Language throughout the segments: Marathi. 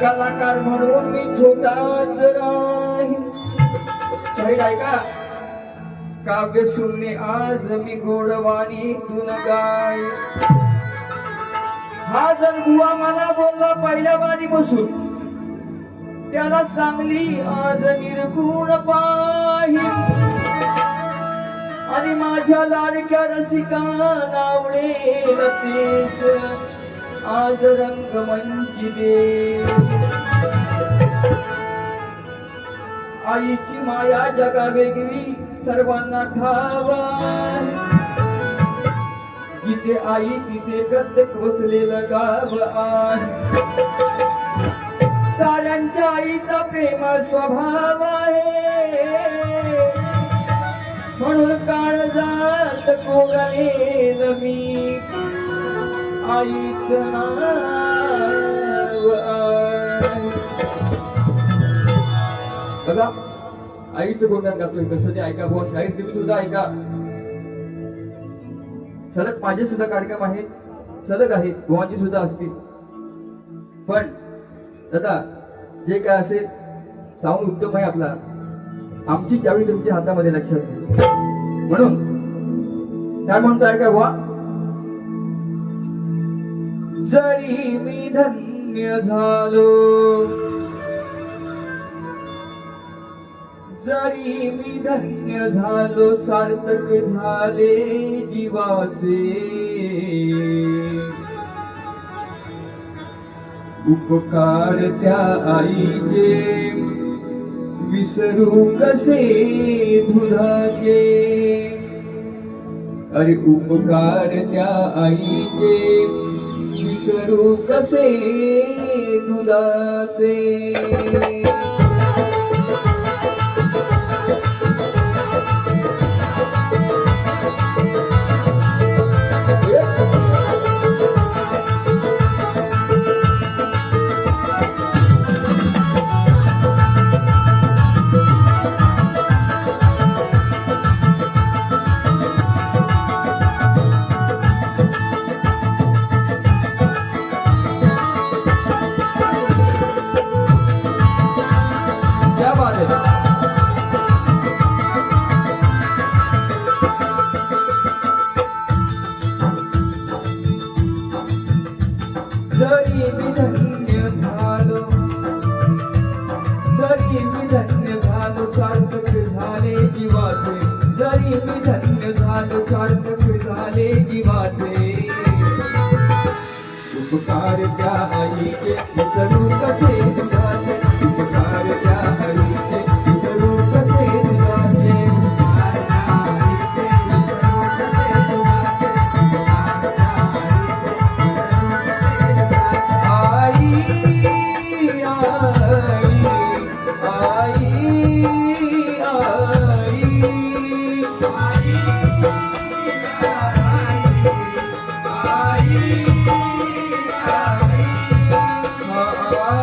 कलाकार म्हणून मी छोटाच राहील शाहीर ऐका काव्य सुनने आज मी गोडवाणी तुन गाय हा जर बुवा मला बोलला पहिल्या बारी बसून त्याला चांगली आज निर्गुण पाहिजे आणि माझ्या लाडक्या रसिका आवडेल तेच. आज रंग मंजिले आईची माया जगा वेगळी सर्वांना ठावा जिथे आई तिथे प्रत्येक बसलेलं गाव आज साऱ्यांच्या आईचा प्रेम स्वभाव आहे. म्हणून काळ जात कोगलेल मी. आईच बघा आईचं गुणगान गातोय कसं ते ऐका भाऊ शाहीर तुम्ही सुद्धा ऐका. सलग माझे सुद्धा कार्यक्रम आहेत सलग आहेत गोवांची सुद्धा असतील. पण दादा जे काय असेल साऊंड उत्तम आहे आपला. आमची चावी तुमच्या हातामध्ये लक्षात म्हणून काय म्हणताय का वा जरी मी धन्य झालो जरी मी धन्य झालो सार्थक झाले जीवाचे. उपकार त्या आईचे विसरू कसे धुराचे अरे उपकार त्या आईचे विष्णू कसे दुधाचे उपकार त्या आईचे विसरू कसे?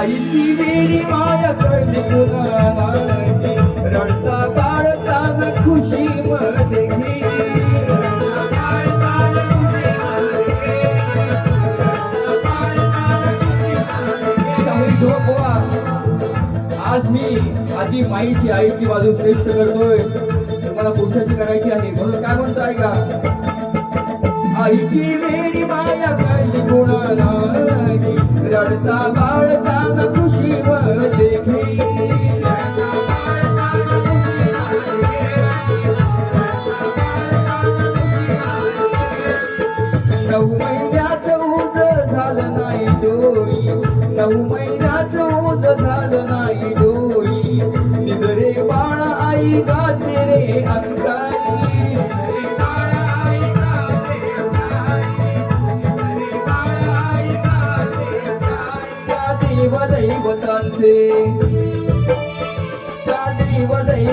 आईची वेडी माया कळली कुणाला रडता काढताना खुशी मध्ये आज मी आधी माईची आईची बाजू श्रेष्ठ करतोय. तर मला पुरुषाची करायची आहे. म्हणून काय म्हणतो ऐका? आईची वेडी माया कळली गुणाला रडता बाळताना खुशी देखी. नऊ महिन्याचं उज झालं नाही डोई नऊ महिन्याचं उज झालं नाही डोई निगरे बाळ आई गाते रे अंगाई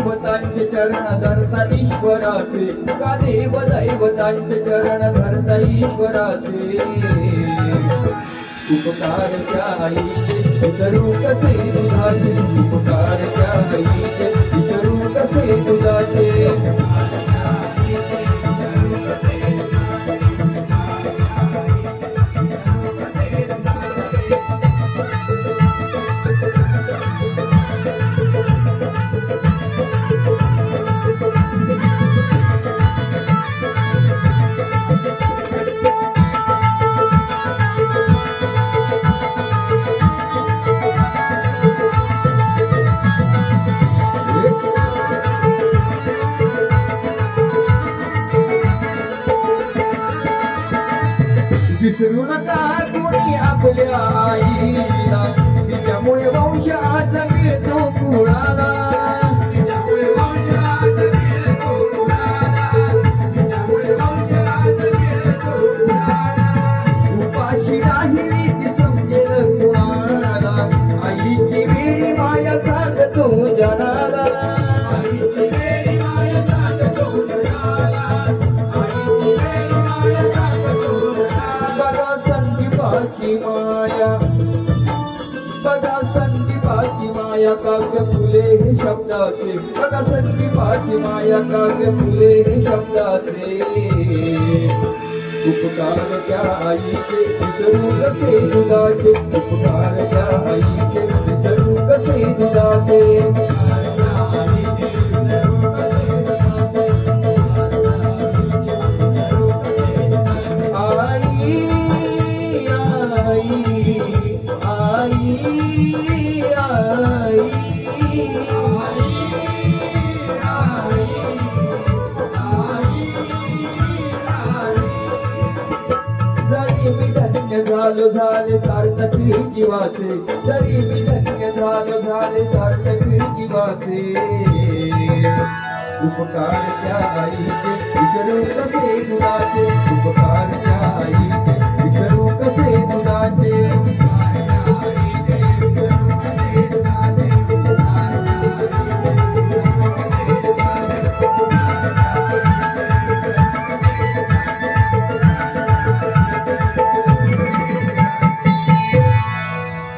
देवतांचे चरण धरता ईश्वराचे. का देव दैवतांचे चरण धरता ईश्वराचे? उपकार त्या आईचे कसे तुझाचे उपकार त्या आईचे कसे तुझाचे काव्य फुले हे शब्दाचे. बघा संदीपाची माया काव्य फुले हे शब्दाचे. उपकार त्या आईचे विसरू कसे दुधाचे. उपकार त्या आईचे विसरू कसे दुधाचे. झालो झाले सार्थक जीवाचे तरी मी धन्य झालो झाले सार्थक जीवाचे उपकार त्या आईचे विसरू कसे गुणाचे उपकार त्या आई